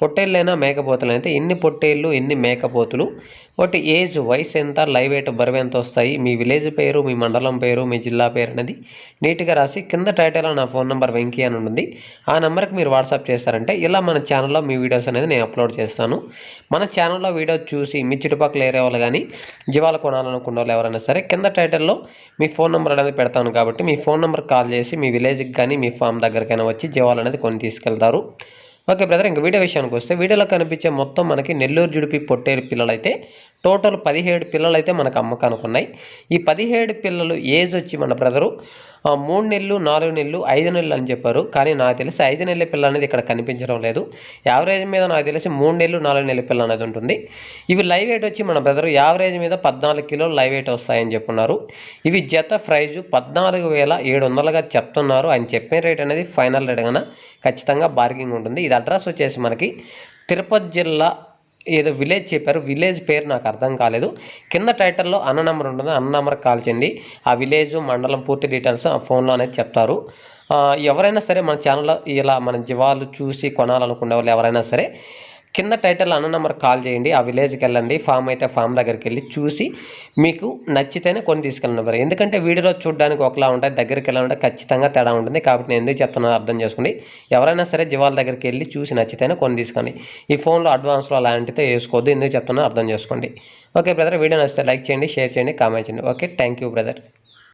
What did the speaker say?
పొట్టేళ్ళైనా మేకపోతులు అయితే ఎన్ని పొట్టేళ్ళు ఎన్ని మేకపోతులు? వాటి ఏజ్ వయసు ఎంత లైవ్ ఎయిట్ బరువు ఎంత వస్తాయి? మీ విలేజ్ పేరు మీ మండలం పేరు మీ జిల్లా పేరు అనేది నీట్గా రాసి కింద టైటిల్లో నా ఫోన్ నెంబర్ వెంకీ అని ఉంటుంది. ఆ నెంబర్కి మీరు వాట్సాప్ చేస్తారంటే ఇలా మన ఛానల్లో మీ వీడియోస్ అనేది నేను అప్లోడ్ చేస్తాను. మన ఛానల్లో వీడియో చూసి మీ చుట్టుపక్కల ఏరే వాళ్ళు కానీ జీవాలు కొనాలనుకున్న వాళ్ళు ఎవరైనా సరే కింద టైటిల్లో మీ ఫోన్ నెంబర్ అనేది పెడతాను కాబట్టి మీ ఫోన్ నెంబర్ కాల్ చేసి మీ విలేజ్కి కానీ మీ ఫామ్ దగ్గరికైనా వచ్చి జీవాలు అనేది కొని తీసుకెళ్తారు. ఓకే బ్రదర్ ఇంకా వీడియో విషయానికి వస్తే వీడియోలో కనిపించే మొత్తం మనకి నెల్లూరు జుడిపి పొట్టేరు పిల్లలైతే టోటల్ పదిహేడు పిల్లలు అయితే మనకు అమ్మకానికి ఉన్నాయి ఈ పదిహేడు పిల్లలు ఏజ్ వచ్చి మన బ్రదరు మూడు నెలలు నాలుగు నెలలు ఐదు నెలలు అని చెప్పారు. కానీ నాకు తెలిసి ఐదు నెలల పిల్ల అనేది ఇక్కడ కనిపించడం లేదు. యావరేజ్ మీద నాకు తెలిసి మూడు నెలలు నాలుగు నెలల పిల్ల అనేది ఉంటుంది. ఇవి లైవ్ వెయిట్ వచ్చి మన బ్రదర్ యావరేజ్ మీద పద్నాలుగు కిలోలు లైవ్ వెయిట్ వస్తాయని చెప్పున్నారు. ఇవి జత ప్రైజు పద్నాలుగు వేల ఏడు వందలుగా చెప్తున్నారు ఆయన చెప్పిన రేట్ అనేది ఫైనల్ రేట్ కన్నా ఖచ్చితంగా బార్గింగ్ ఉంటుంది. ఇది అడ్రస్ వచ్చేసి మనకి తిరుపతి జిల్లా ఏదో విలేజ్ చెప్పారు. విలేజ్ పేరు నాకు అర్థం కాలేదు. కింద టైటిల్లో అన్న నెంబర్ ఉంటుంది. అన్న నెంబర్కి కాల్ చేయండి. ఆ విలేజ్ మండలం పూర్తి డీటెయిల్స్ ఆ ఫోన్లో అనేది చెప్తారు. ఎవరైనా సరే మన ఛానల్లో ఇలా మన జీవాలు చూసి కొనాలనుకునే వాళ్ళు ఎవరైనా సరే కింద టైటిల్ అన్న నెంబర్ కాల్ చేయండి. ఆ విలేజ్కి వెళ్ళండి. ఫామ్ అయితే ఫామ్ దగ్గరికి వెళ్ళి చూసి మీకు నచ్చితేనే కొన్ని తీసుకెళ్ళినారు ఎందుకంటే వీడియోలో చూడడానికి ఒకలా ఉంటాయి దగ్గరికి వెళ్ళాలంటే ఖచ్చితంగా తేడా ఉంటుంది. కాబట్టి నేను ఎందుకు చెప్తున్నాను అర్థం చేసుకోండి ఎవరైనా సరే జీవాల దగ్గరికి వెళ్ళి చూసి నచ్చితేనే కొన్ని తీసుకోండి ఈ ఫోన్లో అడ్వాన్స్లో అలాంటితే వేసుకోవద్దు. ఎందుకు చెప్తున్నా అర్థం చేసుకోండి. ఓకే బ్రదర్ వీడియో నచ్చితే లైక్ చేయండి షేర్ చేయండి కామెంట్ చేయండి. Okay thank you brother